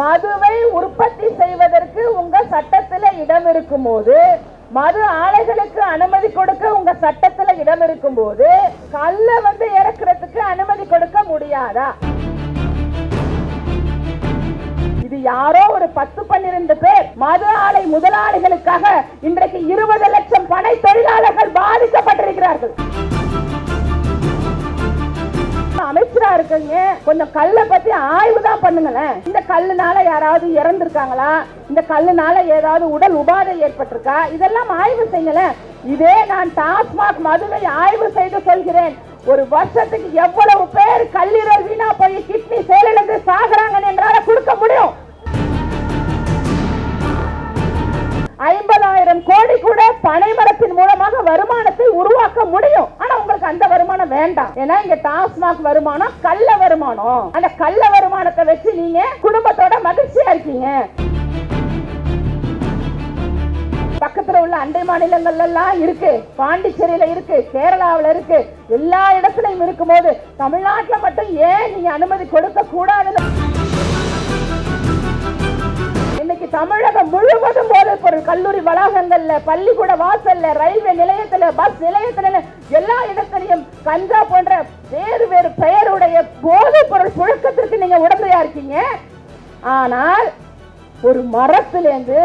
மதுவை உற்பத்தி செய்வதற்கு உங்க சட்டத்துல இடம் இருக்கும் போது மது ஆலைகளுக்கு அனுமதி கொடுக்க உங்க சட்டத்துல இடம் இருக்கும் போது கல்ல வந்து இறக்குறதுக்கு அனுமதி கொடுக்க முடியாதா? இது யாரோ ஒரு பத்து பன்னிரண்டு பேர். மது ஆலை முதலாளிகளுக்காக இன்றைக்கு இருபது லட்சம் பனை தொழிலாளர்கள் பாதிக்கப்பட்டிருக்கிறார்கள். அமைச்சரா இருக்கீங்க. கொஞ்சம் கல்லை பத்தி ஆய்வு தான் பண்ணுங்களேன். இந்த கல்லுனால யாராவது இறந்திருக்காங்களா? இந்த கல்லுனால ஏதாவது உடல் உபாதை ஏற்பட்டிருக்கா? இதெல்லாம் ஆய்வு செய்யுங்களேன். இதே நான் டாஸ்மாக் மதுரை ஆய்வு செய்து சொல்கிறேன். ஒரு வருஷத்துக்கு எவ்வளவு பேர் கல்லீரல் வீணா போய் கிட்னி செயலிழந்து சாகுறாங்கன்னு என்றால கொடுக்க முடியும். ஐம்பதாயிரம் கோடி கூட பனைமரத்தின் மூலமாக வருமானத்தை உருவாக்க முடியும். ஆனா வேண்டாம். ஏன்னா இங்க டாஸ்மாக் வருமானம் கள்ள வருமானம். அந்த கள்ள வருமானத்தை வச்சு நீங்க குடும்பத்தோட மகிழ்ச்சியா இருக்கீங்க. பக்கத்துல உள்ள அண்டை மாநிலங்கள்ல எல்லாம் இருக்கு. பாண்டிச்சேரியில இருக்கு கேரளாவில இருக்கு. எல்லா இடத்துலயும் இருக்கும்போது தமிழ்நாட்டுல மட்டும் ஏன் நீங்க அனுமதி கொடுக்க கூடாதுன்னு இன்னைக்கு தமிழகம் முழுவதும் போதைப் பொருள் கல்லூரி வளாகங்கள்ல பள்ளிக்கூட வாசல்ல ரயில்வே நிலையத்துல பஸ் நிலையத்துல எல்லா இடத்திலையும் கஞ்சா போன்ற வேறு வேறு பெயருடைய போதைப் பொருள் புழக்கத்திற்கு நீங்க உடந்தையா இருக்கீங்க. ஆனால் ஒரு மரத்திலேருந்து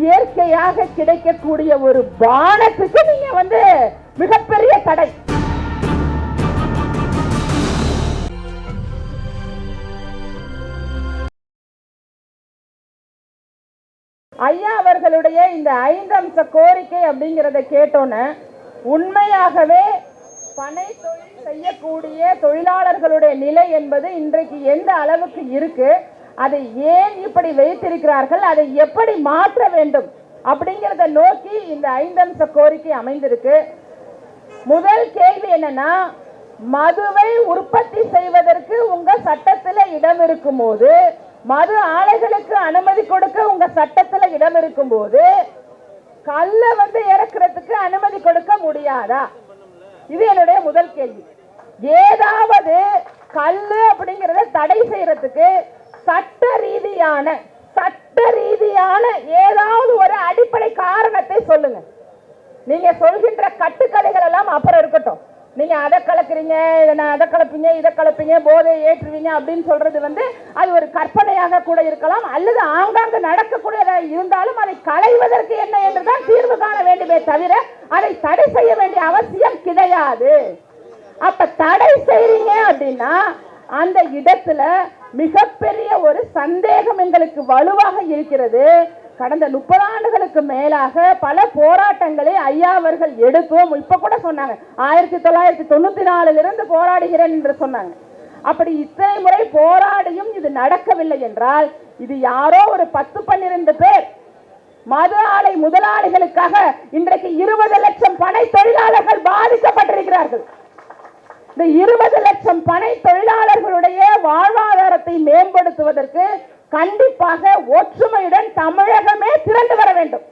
இயற்கையாக கிடைக்கக்கூடிய ஒரு பானத்துக்கு நீங்க வந்து மிகப்பெரிய தடை. ஐயா அவர்களுடைய இந்த ஐந்தம்ச கோரிக்கை அப்படிங்கிறத கேட்டோன்னே உண்மையாகவே பனை தொழில் செய்யக்கூடிய தொழிலாளர்களுடைய நிலை என்பது இன்றைக்கு எந்த அளவுக்கு இருக்கு? அதை ஏன் இப்படி வைத்திருக்கிறார்கள்? அதை எப்படி மாற்ற வேண்டும்? அப்படிங்கிறத நோக்கி இந்த ஐந்தம்ச கோரிக்கை அமைந்திருக்கு. முதல் கேள்வி என்னன்னா மதுவை உற்பத்தி செய்வதற்கு உங்க சட்டத்தில் இடம் இருக்கும்போது மது ஆலைகளுக்கு அனுமதி கொடுக்க உங்க சட்டத்துல இடம் இருக்கும்போது கல்ல வந்து இறக்குறதுக்கு அனுமதி கொடுக்க முடியாதா? இது என்னுடைய முதல் கேள்வி. ஏதாவது கல்லு அப்படிங்கறத தடை செய்யறதுக்கு சட்ட ரீதியான சட்ட ரீதியான ஏதாவது ஒரு அடிப்படை காரணத்தை சொல்லுங்க. நீங்க சொல்கின்ற கட்டுக்கதைகள் எல்லாம் அப்புறம் இருக்கட்டும். நீங்க அதை கலக்குறீங்க இதை நான் அதை கலப்பீங்க இதை கலப்பீங்க போதை ஏற்றுவீங்க அப்படின்னு சொல்றது வந்து அது ஒரு கற்பனையாக கூட இருக்கலாம் அல்லது ஆங்காங்கு நடக்கக்கூடியதாக இருந்தாலும் அதை களைவதற்கு என்ன என்றுதான் தீர்வு காண வேண்டுமே தவிர அதை தடை செய்ய வேண்டிய அவசியம் கிடையாது. அப்ப தடை செய்றீங்க அப்படின்னா அந்த இடத்துல மிகப்பெரிய ஒரு சந்தேகம் எங்களுக்கு வலுவாக இருக்கிறது. கடந்த முப்பது ஆண்டுகளுக்கு மேலாக பல போராட்டங்களை ஐயா அவர்கள் எடுத்தோம். இப்ப கூட சொன்னாங்க. ஆயிரத்தி தொள்ளாயிரத்தி தொண்ணூத்தி நாலுல இருந்து போராடுகிறேன் என்று சொன்னாங்க. அப்படி இத்தனை முறை போராடியும் இது நடக்கவில்லை என்றால் இது யாரோ ஒரு பத்து பன்னிரண்டு பேர். மது ஆலை முதலாளிகளுக்காக இன்றைக்கு இருபது லட்சம் பனை தொழிலாளர்கள் பாதிக்கப்பட்டிருக்கிறார்கள். இந்த இருபது லட்சம் பனை தொழிலாளர்களுடைய வாழ்வாதாரத்தை மேம்படுத்துவதற்கு கண்டிப்பாக ஒற்றுமையுடன் தமிழகமே திரண்டு வர வேண்டும்.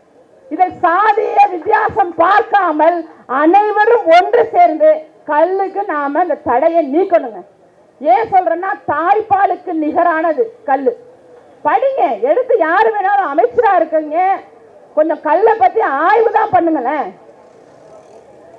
இதில் சாதிய வித்தியாசம் பார்க்காமல் அனைவரும் ஒன்று சேர்ந்து கல்லுக்கு நாம அந்த தடையை நீக்கணுங்க. ஏன் சொல்றேன்னா தாய்ப்பாலுக்கு நிகரானது கல்லு. படிங்க எடுத்து யாரு வேணாலும் அமைச்சரா இருக்குங்க. கொஞ்சம் கல்லை பத்தி ஆய்வு தான் பண்ணுங்களேன்.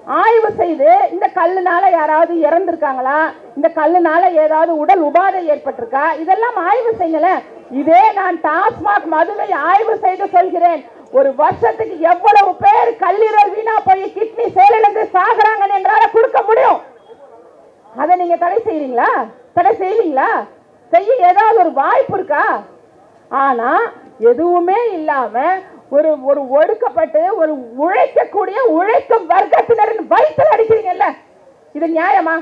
ஆய்வு செய்து இந்த கல்லுனால யாராவது இறந்திருக்காங்களா? இந்த கல்லுனால ஏதாவது உடல் உபாதை ஏற்பட்டிருக்கா? இதெல்லாம் ஆய்வு செய்யுங்களேன் இதே நான் டாஸ்மாக் மதுவை ஆய்வு செய்து சொல்கிறேன். ஒரு வருஷத்துக்கு எவ்வளவு பேர் கல்லீரல் வீணா போய் கிட்னி செயலிழந்து சாகுறாங்கன்னு என்றால கொடுக்க முடியும். அதை நீங்க தடை செய்யறீங்களா தடை செய்வீங்களா? செய்ய ஏதாவது ஒரு வாய்ப்பு இருக்கா? ஆனா எதுவுமே இல்லாம ஒரு ஒரு ஒடுக்கப்பட்டு ஒரு உழைக்கக்கூடிய உழைக்கும் வர்க்கத்தினரின் வயிற்றில் அடிக்கிறீங்கல்ல? இது நியாயமா?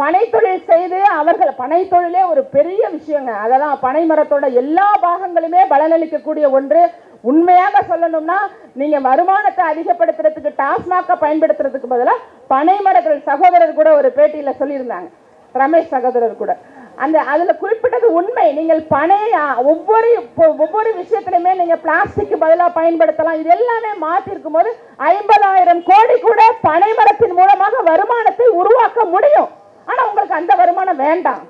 பனை தொழில் செய்து அவர்கள் பனை தொழிலே ஒரு பெரிய விஷயங்க. அதெல்லாம் பனை மரத்தோட எல்லா பாகங்களுமே பலனளிக்கக்கூடிய ஒன்று. உண்மையாக சொல்லணும்னா நீங்க வருமானத்தை அதிகப்படுத்துறதுக்கு டாஸ்மாக பயன்படுத்துறதுக்கு பதிலாக பனை மரத்தில் சகோதரர் கூட ஒரு பேட்டியில சொல்லியிருந்தாங்க. ரமேஷ் சகோதரர் கூட. அந்த அதுல குறிப்பிட்டது உண்மை. நீங்கள் பனைய ஒவ்வொரு ஒவ்வொரு விஷயத்திலுமே நீங்க பிளாஸ்டிக் பதிலா பயன்படுத்தலாம். இது எல்லாமே மாற்றிருக்கும் போது ஐம்பதாயிரம் கோடி கூட பனை மரத்தின் மூலமாக வருமானத்தை உருவாக்க முடியும். ஆனா உங்களுக்கு அந்த வருமானம் வேண்டாம்.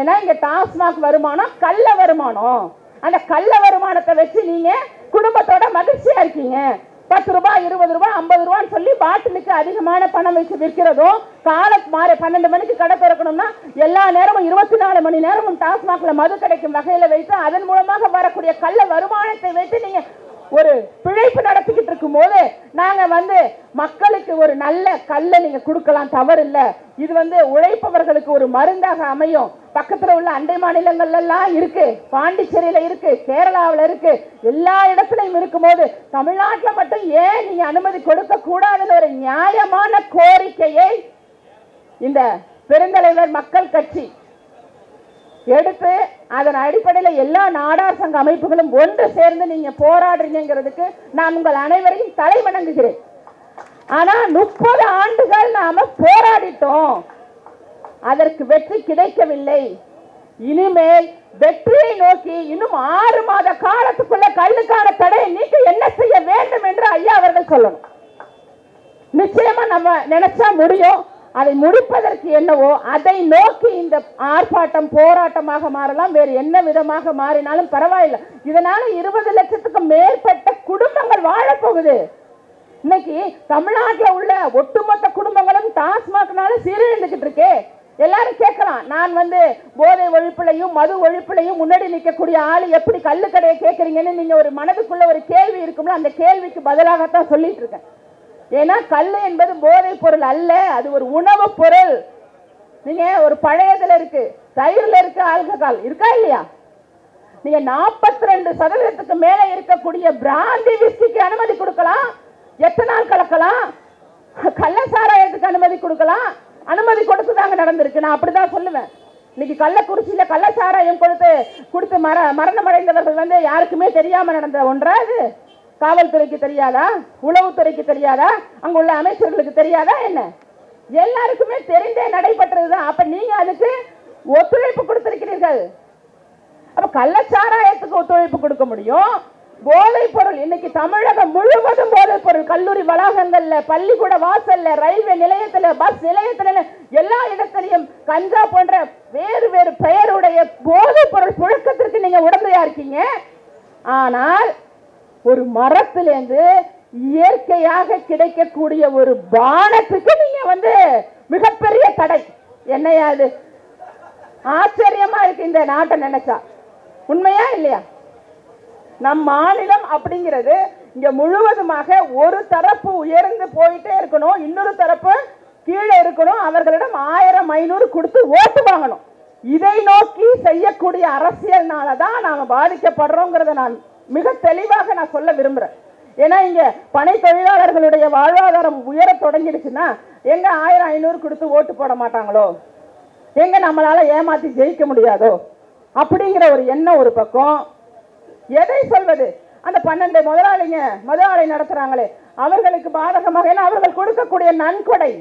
ஏன்னா இங்கே டாஸ்மாக் வருமானம் கள்ள வருமானம். அந்த கள்ள வருமானத்தை வச்சு நீங்க குடும்பத்தோட மகிழ்ச்சியா இருக்கீங்க. பத்து ரூபாய் இருபது ரூபாய் ஐம்பது ரூபான்னு சொல்லி பாட்டிலுக்கு அதிகமான பணம் வச்சு விற்கிறதும் காலை மாற பன்னெண்டு மணிக்கு கடை திறக்கணும்னா எல்லா நேரமும் இருபத்தி நாலு மணி நேரமும் டாஸ்மாக்ல மது கிடைக்கும் வகையில வைத்து அதன் மூலமாக வரக்கூடிய கள்ள வருமானத்தை வைத்து நீங்க ஒரு பிழைப்பு நடத்திக்கிட்டு இருக்கும் போது நாங்க வந்து மக்களுக்கு ஒரு நல்ல கல்லை நீங்க கொடுக்கலாம் தவறு இல்ல இது வந்து உழைப்பவர்களுக்கு ஒரு மருந்தாக அமையும். பக்கத்துல உள்ள அண்டை மாநிலங்கள்ல எல்லாம் இருக்கு. பாண்டிச்சேரியில இருக்கு கேரளாவுல இருக்கு. எல்லா இடத்துலயும் இருக்கும்போது தமிழ்நாட்டுல மட்டும் ஏன் நீங்க அனுமதி கொடுக்க கூடாதுன்னு ஒரு நியாயமான கோரிக்கையை இந்த பெருந்தலைவர் மக்கள் கட்சி எடுத்து அதன் அடிப்படையில் எல்லா நாடார் சங்க அமைப்புகளும் ஒன்று சேர்ந்து நீங்க போராடுறீங்கிறதுக்கு நான் உங்கள் அனைவரையும் தலை வணங்குகிறேன். ஆனா முப்பது ஆண்டுகள் நாம போராடிட்டோம். அதற்கு வெற்றி கிடைக்கவில்லை. இனிமேல் வெற்றியை நோக்கி இன்னும் ஆறு மாத காலத்துக்குள்ள கல்லுக்கான தடையை நீக்க என்ன செய்ய வேண்டும் என்று ஐயா அவர்கள் சொல்லணும். நிச்சயமா நம்ம நினைச்சா முடியும். அதை முடிப்பதற்கு என்னவோ அதை நோக்கி இந்த ஆர்ப்பாட்டம் போராட்டமாக மாறலாம் வேறு என்ன விதமாக மாறினாலும் பரவாயில்லை. இதனால இருபது லட்சத்துக்கு மேற்பட்ட குடும்பங்கள் வாழப் போகுது இன்னைக்கு தமிழ்நாட்டில் உள்ள ஒட்டுமொத்த குடும்பங்களும் டாஸ்மாக்னால சீரழிந்துகிட்டு இருக்கே. எல்லாரும் கேட்கலாம் நான் வந்து போதை ஒழிப்புலையும் மது ஒழிப்புலையும் முன்னாடி நிற்கக்கூடிய ஆள் எப்படி கள்ளு கடையை கேட்குறீங்கன்னு நீங்க ஒரு மனதுக்குள்ள ஒரு கேள்வி இருக்கும்ல அந்த கேள்விக்கு பதிலாகத்தான் சொல்லிட்டு இருக்கேன். ஏன்னா கல் என்பது போதைப் பொருள் அல்ல அது ஒரு உணவுப் பொருள். நீங்க ஒரு பழையதுல இருக்கு தயிர்ல இருக்கு ஆல்கஹால் இருக்கா இல்லையா? நீங்க 42% ரெண்டு சதவீதத்துக்கு மேல இருக்கக்கூடிய பிராந்தி விஸ்கிக்கு அனுமதி கொடுக்கலாம் எத்தனால் கலக்கலாம் கள்ள சாராயத்துக்கு அனுமதி கொடுக்கலாம் அனுமதி கொடுத்து தாங்க நடந்திருக்கு. நான் அப்படிதான் சொல்லுவேன். இன்னைக்கு கள்ளக்குறிச்சியில கள்ள சாராயம் கொடுத்து கொடுத்து மர மரணமடைந்தவர்கள் வந்து யாருக்குமே தெரியாம நடந்த ஒன்றா அது காவல்துறைக்கு தெரியாதா? உளவுத்துறைக்கு தெரியாதா? அங்க உள்ள அமைச்சர்களுக்கு தெரியாதா என்ன? எல்லாருக்குமே தெரிந்தே நடைபெற்றதுதான். அப்ப நீங்க அதுக்கு ஒத்துழைப்பு கொடுத்திருக்கிறீர்கள். அப்ப கள்ளச்சாராயத்துக்கு ஒத்துழைப்பு கொடுக்க முடியும். போதைப் பொருள் இன்னைக்கு தமிழகம் முழுவதும் போதைப் பொருள். கல்லூரி வளாகங்கள்ல பள்ளிக்கூட வாசல்ல ரயில்வே நிலையத்துல பஸ் நிலையத்துல எல்லா இடத்துலையும் கஞ்சா போன்ற வேறு வேறு பெயருடைய போதைப் பொருள் புழக்கத்திற்கு நீங்க உடந்தையா இருக்கீங்க. ஆனால் ஒரு மரத்திலேருந்து இயற்கையாக கிடைக்கக்கூடிய ஒரு பானத்துக்கு நீங்க வந்து மிகப்பெரிய தடை. என்னையா அது ஆச்சரியமா இருக்கு இந்த நாட்டை நினைச்சா. உண்மையா இல்லையா? நம் மாநிலம் அப்படிங்கிறது இங்க முழுவதுமாக ஒரு தரப்பு உயர்ந்து போயிட்டே இருக்கணும் இன்னொரு தரப்பு கீழே இருக்கணும் அவர்களிடம் ஆயிரம் ஐநூறு கொடுத்து ஓட்டு வாங்கணும். இதை நோக்கி செய்யக்கூடிய அரசியல்னால தான் நாம பாதிக்கப்படுறோங்கிறத நான் மிக தெளிவாக நான் சொல்ல விரும்புறேன். ஏன்னா இங்க பனை தொழிலாளர்களுடைய வாழ்வாதாரம் உயர தொடங்கிடுச்சுன்னா எங்க ஆயிரம் ஐநூறு கொடுத்து ஓட்டு போட மாட்டாங்களோ? எங்க நம்மளால ஏமாத்தி ஜெயிக்க முடியாதோ? அப்படிங்கிற ஒரு எண்ணம் ஒரு பக்கம். எதை சொல்வது? அந்த பன்னெண்டு முதலாளிங்க முதலாளி நடத்துறாங்களே அவர்களுக்கு பாதகமாக ஏன்னா அவர்கள் கொடுக்கக்கூடிய நன்கொடை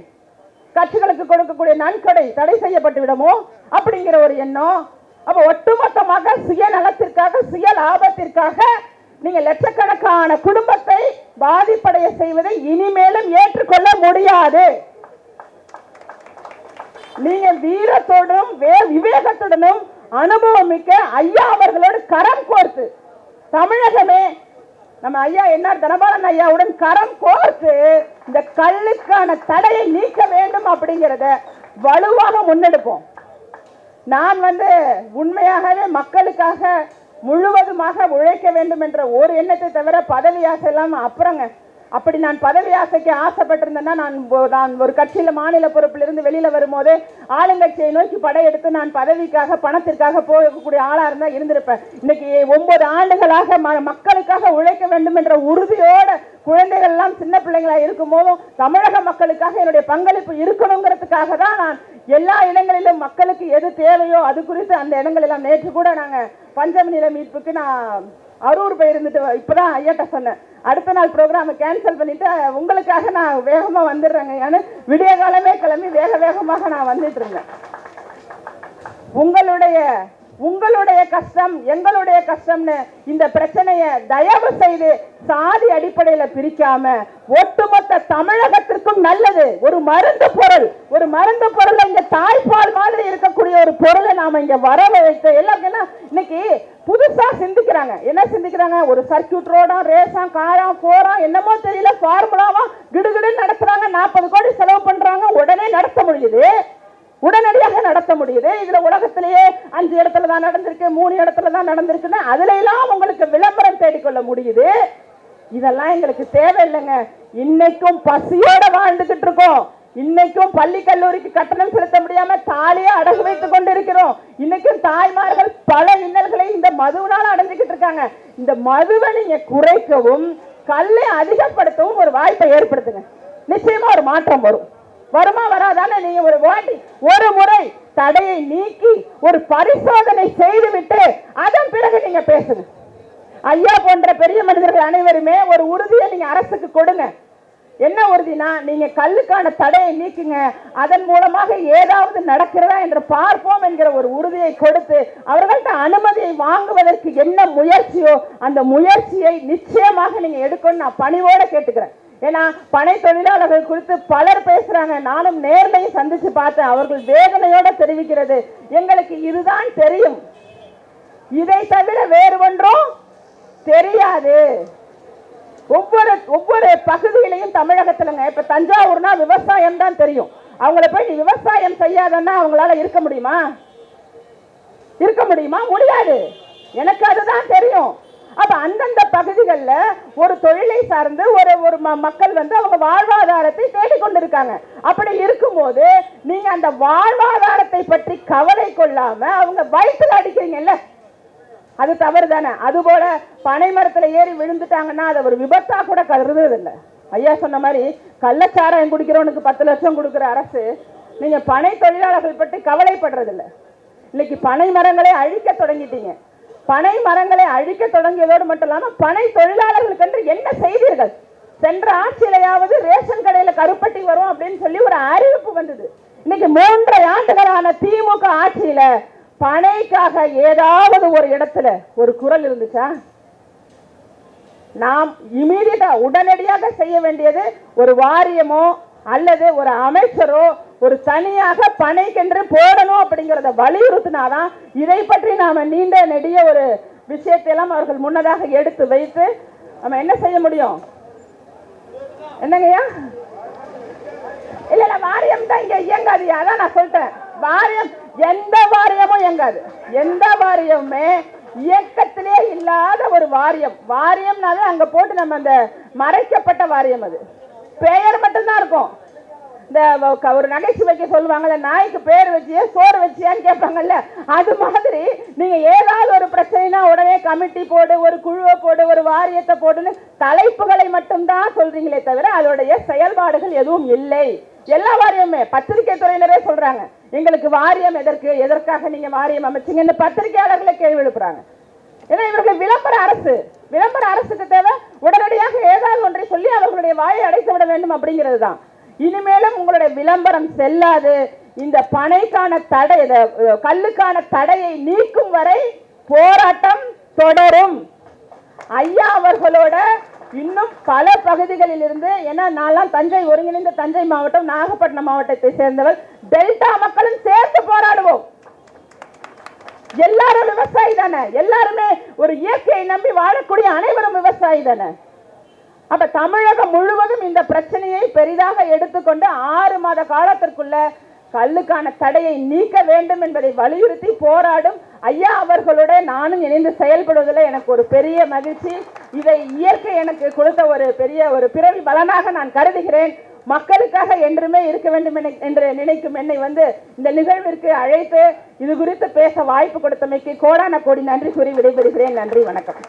கட்சிகளுக்கு கொடுக்கக்கூடிய நன்கொடை தடை செய்யப்பட்டு விடமோ? அப்படிங்கிற ஒரு எண்ணம். அப்ப ஒட்டுமொத்தமாக சுயநலத்திற்காக சுய லாபத்திற்காக நீங்க லட்சக்கணக்கான குடும்பத்தை பாதிப்படைய செய்வதை இனிமேலும் ஏற்றுக்கொள்ள முடியாது. நீங்க வீரத்தோடும் வே- விவேகத்துடனும் அனுபவம் மிக்க ஐயா அவர்களோடு கரம் கோர்த்து தமிழகமே நம்ம ஐயா என்ன தனபாலன் ஐயாவுடன் கரம் கோர்த்து இந்த கல்லுக்கான தடையை நீக்க வேண்டும் அப்படிங்கிறத வலுவாக முன்னெடுப்போம். நான் வந்து உண்மையாகவே மக்களுக்காக முழுவதுமாக உழைக்க வேண்டும் என்ற ஒரு எண்ணத்தை தவிர பதவி ஆசை எல்லாம் அப்புறங்க. அப்படி நான் பதவி ஆசைக்கு ஆசைப்பட்டிருந்தேன்னா நான் நான் ஒரு கட்சியில் மாநில பொறுப்பிலிருந்து வெளியில் வரும்போது ஆளுங்கட்சியை நோக்கி படையெடுத்து நான் பதவிக்காக பணத்திற்காக போகக்கூடிய ஆளாக இருந்தால் இருந்திருப்பேன். இன்னைக்கு ஒன்பது ஆண்டுகளாக ம- மக்களுக்காக உழைக்க வேண்டும் என்ற உறுதியோட குழந்தைகள்லாம் சின்ன பிள்ளைங்களாக இருக்கும் போதும் தமிழக மக்களுக்காக என்னுடைய பங்களிப்பு இருக்கணுங்கிறதுக்காக தான் நான் எல்லா இடங்களிலும் மக்களுக்கு எது தேவையோ அது குறித்து அந்த இடங்களெல்லாம் நேற்று கூட நாங்கள் பஞ்சமி நில மீட்புக்கு நான் அரூர் போயிருந்துட்டு இப்போதான் ஐயாட்ட சொன்னேன். அடுத்த நாள் ப்ரோக்ராமை கேன்சல் பண்ணிட்டு உங்களுக்காக நான் வேகமாக வந்துடுறேங்க ஏன்னா விடிய காலமே கிளம்பி வேக வேகமாக நான் வந்துட்டு இருந்தேன். உங்களுடைய உங்களுடைய கஷ்டம் எங்களுடைய கஷ்டம்னு இந்த பிரச்சனையை தயவு செய்து சாதி அடிப்படையில பிரிக்காம ஒட்டுமொத்த தமிழகத்திற்கும் நல்லது. ஒரு மருந்து பொருள் ஒரு மருந்து பொருள் இங்க தாய்ப்பால் மாதிரி இருக்கக்கூடிய ஒரு பொருளை நாம இங்க வர வைத்து எல்லாருக்கும் என்ன இன்னைக்கு புதுசா சிந்திக்கிறாங்க. என்ன சிந்திக்கிறாங்க? ஒரு சர்க்கியூட் ரோடா ரேஸா காரா போரா என்னமோ தெரியல ஃபார்முலாவா கிடுகிடுன்னு நடத்துறாங்க. நாற்பது கோடி செலவு பண்றாங்க. உடனே நடத்த முடியுது. உடனடியாக நடத்த முடியுது. இதுல உலகத்திலேயே அஞ்சு இடத்துல தான் நடந்திருக்கு மூணு இடத்துல தான் நடந்திருக்குன்னு அதுல எல்லாம் உங்களுக்கு விளம்பரம் தேடிக்கொள்ள முடியுது. இதெல்லாம் எங்களுக்கு தேவையில்லைங்க. இன்னைக்கும் பசியோட வாழ்ந்துகிட்டு இருக்கோம். இன்னைக்கும் பள்ளி கல்லூரிக்கு கட்டணம் செலுத்த முடியாம தாலியே அடகு வைத்துக் கொண்டிருக்கிறோம். இன்னைக்கும் தாய்மார்கள் பல இன்னல்களை இந்த மதுவினால் அடைஞ்சுக்கிட்டு இருக்காங்க. இந்த மதுவை நீங்க குறைக்கவும் கல்லை அதிகப்படுத்தவும் ஒரு வாய்ப்பை ஏற்படுத்துங்க. நிச்சயமா ஒரு மாற்றம் வரும். வருமா வராதான நீங்க ஒரு வாட்டி ஒரு முறை தடையை நீக்கி ஒரு பரிசோதனை செய்துவிட்டு அதன் பிறகு நீங்க பேசுங்க. ஐயா போன்ற பெரிய மனிதர்கள் அனைவருமே ஒரு உறுதியை நீங்க அரசுக்கு கொடுங்க. என்ன உறுதினா நீங்க கல்லுக்கான தடையை நீக்குங்க. அதன் மூலமாக ஏதாவது நடக்கிறதா என்று பார்ப்போம் என்கிற ஒரு உறுதியை கொடுத்து அவர்கள்ட்ட அனுமதியை வாங்குவதற்கு என்ன முயற்சியோ அந்த முயற்சியை நிச்சயமாக நீங்க எடுக்கணும்னு நான் பணிவோட கேட்டுக்கிறேன். ஏன்னா பனை தொழிலாளர்கள் குறித்து பலர் பேசுறாங்க. நானும் நேர்லையும் சந்திச்சு பார்த்தேன். அவர்கள் வேதனையோட தெரிவிக்கிறது. எங்களுக்கு இதுதான் தெரியும். இதை தவிர வேறு ஒன்றும் தெரியாது. ஒவ்வொரு ஒவ்வொரு பகுதியிலையும் தமிழகத்துலங்க. இப்ப தஞ்சாவூர்னா விவசாயம் தான் தெரியும். அவங்கள போய் விவசாயம் செய்யாதன்னா அவங்களால இருக்க முடியுமா? இருக்க முடியுமா? முடியாது. எனக்கு அதுதான் தெரியும். அப்ப அந்தந்த பகுதிகளில் ஒரு தொழிலை சார்ந்து ஒரு ஒரு ம- மக்கள் வந்து அவங்க வாழ்வாதாரத்தை தேடிக்கொண்டிருக்காங்க. அப்படி இருக்கும்போது நீங்க அந்த வாழ்வாதாரத்தை பற்றி கவலை கொள்ளாம அவங்க வயிற்றுல அடிக்கிறீங்கல்ல? அது தவறு தானே அதுபோல பனை மரத்துல ஏறி விழுந்துட்டாங்கன்னா அதை ஒரு விபத்தா கூட கருதுறது இல்லை ஐயா சொன்ன மாதிரி கள்ளச்சாராயம் குடிக்கிறவனுக்கு பத்து லட்சம் கொடுக்குற அரசு நீங்க பனை தொழிலாளர்கள் பற்றி கவலைப்படுறதில்ல. இன்னைக்கு பனை மரங்களை அழிக்க தொடங்கிட்டீங்க. பனை மரங்களை அழிக்க தொடங்கியதோடு மட்டும் இல்லாம பனை தொழிலாளர்களுக்கு என்று என்ன செய்தீர்கள்? சென்ற ஆட்சியிலையாவது ரேஷன் கடையில கருப்பட்டி வரும் அப்படின்னு சொல்லி ஒரு அறிவிப்பு வந்தது. இன்னைக்கு மூன்றரை ஆண்டுகளான திமுக ஆட்சியில பனைக்காக ஏதாவது ஒரு இடத்துல ஒரு குரல் இருந்துச்சா? நாம் இமீடியட்டா உடனடியாக செய்ய வேண்டியது ஒரு வாரியமோ அல்லது ஒரு அமைச்சரோ ஒரு தனியாக பனைக்கென்று போடணும் அப்படிங்கிறத வலியுறுத்தினாதான் இதை பற்றி நாம நீண்ட நெடிய ஒரு விஷயத்தை எல்லாம் அவர்கள் முன்னதாக எடுத்து வைத்து நம்ம என்ன செய்ய முடியும்? என்னங்கய்யா இல்ல இல்ல வாரியம் தான் இங்க இயங்காது. அதான் நான் சொல்லிட்டேன். வாரியம் எந்த வாரியமும் இயங்காது. எந்த வாரியமுமே இயக்கத்திலே இல்லாத ஒரு வாரியம். வாரியம்னாலே அங்க போட்டு நம்ம அந்த மறைக்கப்பட்ட வாரியம் அது. பெயர் மட்டும்தான் இருக்கும். இந்த ஒரு நகைச்சுவைக்கு சொல்லுவாங்கல்ல நாய்க்கு பேர் வச்சியே சோறு வச்சியான்னு கேட்பாங்கல்ல அது மாதிரி நீங்க ஏதாவது ஒரு பிரச்சனைனா உடனே கமிட்டி போடு ஒரு குழுவை போடு ஒரு வாரியத்தை போடுன்னு தலைப்புகளை மட்டும்தான் சொல்றீங்களே தவிர அதோடைய செயல்பாடுகள் எதுவும் இல்லை. எல்லா வாரியமுமே பத்திரிகை துறையினரே சொல்றாங்க. எங்களுக்கு வாரியம் எதற்கு எதற்காக நீங்க வாரியம் அமைச்சீங்க இந்த பத்திரிகையாளர்களை கேள்வி எழுப்புறாங்க. ஏன்னா இவர்கள் விளம்பர அரசு. விளம்பர அரசுக்கு தேவை உடனடியாக ஏதாவது ஒன்றை சொல்லி அவர்களுடைய வாயை அடைத்து விட வேண்டும் அப்படிங்கிறது தான். இனிமேலும் உங்களுடைய விளம்பரம் செல்லாது. இந்த பனைக்கான தடை கல்லுக்கான தடையை நீக்கும் வரை போராட்டம் தொடரும். ஐயா அவர்களோட இன்னும் பல பகுதிகளில் இருந்து ஏன்னா நான்லாம் தஞ்சை ஒருங்கிணைந்த தஞ்சை மாவட்டம் நாகப்பட்டினம் மாவட்டத்தை சேர்ந்தவர் டெல்டா மக்களும் சேர்த்து போராடுவோம். எல்லாரும் விவசாயி தானே. எல்லாருமே ஒரு இயற்கையை நம்பி வாழக்கூடிய அனைவரும் விவசாயி தானே. அப்ப தமிழகம் முழுவதும் இந்த பிரச்சனையை பெரிதாக எடுத்துக்கொண்டு ஆறு மாத காலத்திற்குள்ள கல்லுக்கான தடையை நீக்க வேண்டும் என்பதை வலியுறுத்தி போராடும் ஐயா அவர்களோட நானும் இணைந்து செயல்படுவதில் எனக்கு ஒரு பெரிய மகிழ்ச்சி. இதை இயற்கை எனக்கு கொடுத்த ஒரு பெரிய ஒரு பிறவி பலனாக நான் கருதுகிறேன். மக்களுக்காக என்றுமே இருக்க வேண்டும் என்று நினைக்கும் என்னை வந்து இந்த நிகழ்விற்கு அழைத்து இது குறித்து பேச வாய்ப்பு கொடுத்தமைக்கு கோடான கோடி நன்றி கூறி விடைபெறுகிறேன். நன்றி வணக்கம்.